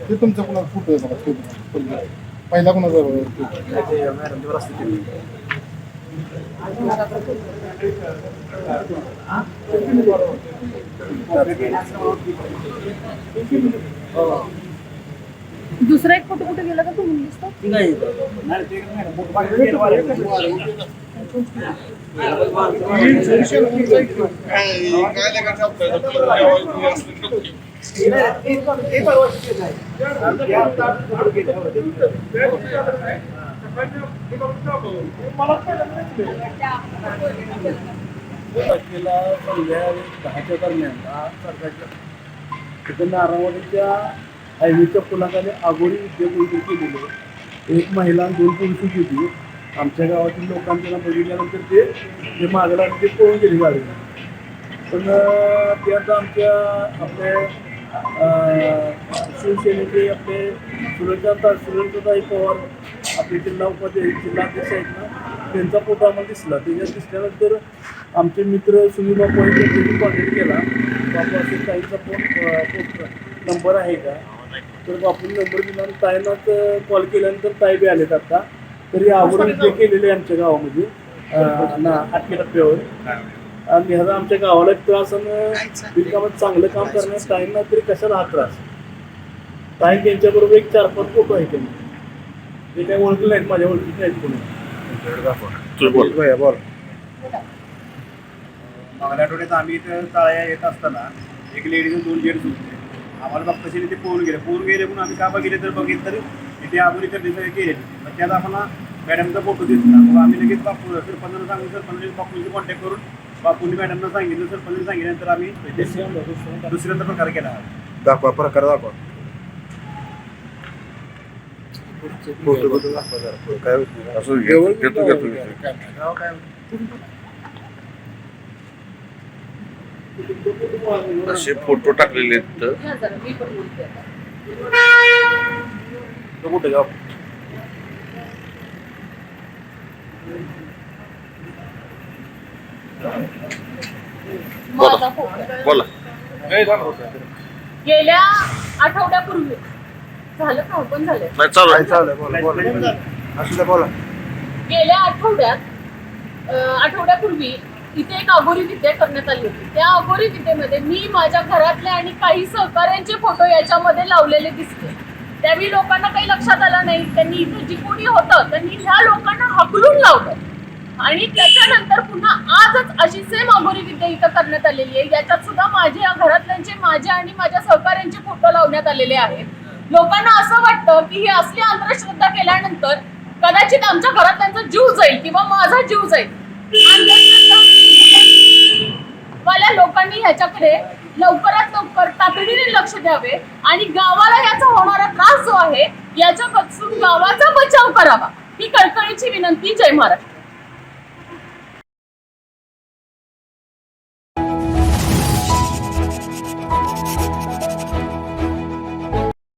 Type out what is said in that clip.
ते तुमचा कोणाचा फोटो आहे बघा. पहिला कोणाचा दुसरा एक फोटो कुठे गेला का तू म्हणलीस तो तारखेला संध्याकाळी दहाच्या दरम्यान दहा सरकारच्या तिथं नारायणवाडीच्या हायवेच्या पुलाखाली उद्योग विद्यापीठ केलेलं. एक महिला आणि दोन पुरुष होती. आमच्या गावातील लोकांनी त्यांना बघितल्यानंतर ते ते मागला ते पळून गेली गाडी पण ते आता आमच्या आपले शिवसेनेचे आपले सुरेंद्र सुरेंद्रताई पवार आपले जिल्हा उपाध्यक्ष जिल्हाध्यक्ष आहेत ना त्यांचा फोटो आम्हाला दिसला. त्याच्यात दिसल्यानंतर आमचे मित्र सुनील बापू आहेत त्यांनी कॉन्टॅक्ट केला. बापू असेल ताईचा फोन नंबर आहे का? तर बापून नंबर दिला आणि ताईनाच कॉल केल्यानंतर ताई बी आलेत आता. तरी आवड जे केलेली आहे आमच्या गावामध्ये ना आठव्या टप्प्यावर. आणि ह्याचा आमच्या गावाला एक त्रास आणि बिनकामात चांगलं काम करण्यास ताईंना तरी कशाला हा त्रास? ताई त्यांच्याबरोबर एक चार पाच फोटो आहे त्यांनी ते काही ओळखले नाहीत माझ्या ओळखीचे नाहीत कोणी. मागल्या आठवड्यात आम्ही इथं तळ्या येत असताना एक लेडीज दोन जेंट्स होते. आम्हाला बघताशी ते पोहून गेले. पोहून गेले म्हणून आम्ही का बघितले तर बघितलं तर इथे आबोली करण्यासाठी केले मग त्यात आम्हाला मॅडमचा फोटो दिसला. मग आम्ही लगेच बापू सरपंचाला सांगून सरपंच बापूंची कॉन्टॅक्ट करून बापूंनी मॅडमना सांगितलं सरपंच सांगितल्यानंतर आम्ही दुसऱ्यांदा प्रकार केला. दाखवा प्रकार दाखवा. काय असे फोटो टाकलेले आहेत तर. या जरा, मी पण बोलते आता. तो कुठे गाव माझा फोटो बोला. गेल्या आठवड्यापूर्वी. झालं का? ओपन झालं नाही चालू आहे. चालू बोला बोला. असू द्या बोला. गेल्या आठवड्यात अं, आठवड्यापूर्वी इथे एक अघोरी विद्या करण्यात आली होती. त्या अघोरी विद्येमध्ये मी माझ्या घरातले आणि काही सहकाऱ्यांचे फोटो याच्यामध्ये लावलेले दिसले. त्यावेळी लोकांना काही लक्षात आलं नाही. त्यांनी इथे जी कोणी होतं त्यांनी ह्या लोकांना हकलून लावलं. आणि त्याच्यानंतर पुन्हा आजच अशी सेम अघोरी विद्या इथं करण्यात आलेली आहे. याच्यात सुद्धा माझ्या घरातल्यांचे माझे आणि माझ्या सहकाऱ्यांचे फोटो लावण्यात आलेले आहेत. लोकांना असं वाटतं की ही असली अंधश्रद्धा केल्यानंतर कदाचित आमच्या घरात त्यांचा जीव जाईल किंवा माझा जीव जाईल. वाल्या लोकांनी ह्याच्याकडे लवकरात लवकर तातडीने लक्ष द्यावे आणि गावाला याचा होणारा त्रास जो आहे याच्यापासून गावाचा बचाव करावा. ही कळकळीची विनंती. जय महाराष्ट्र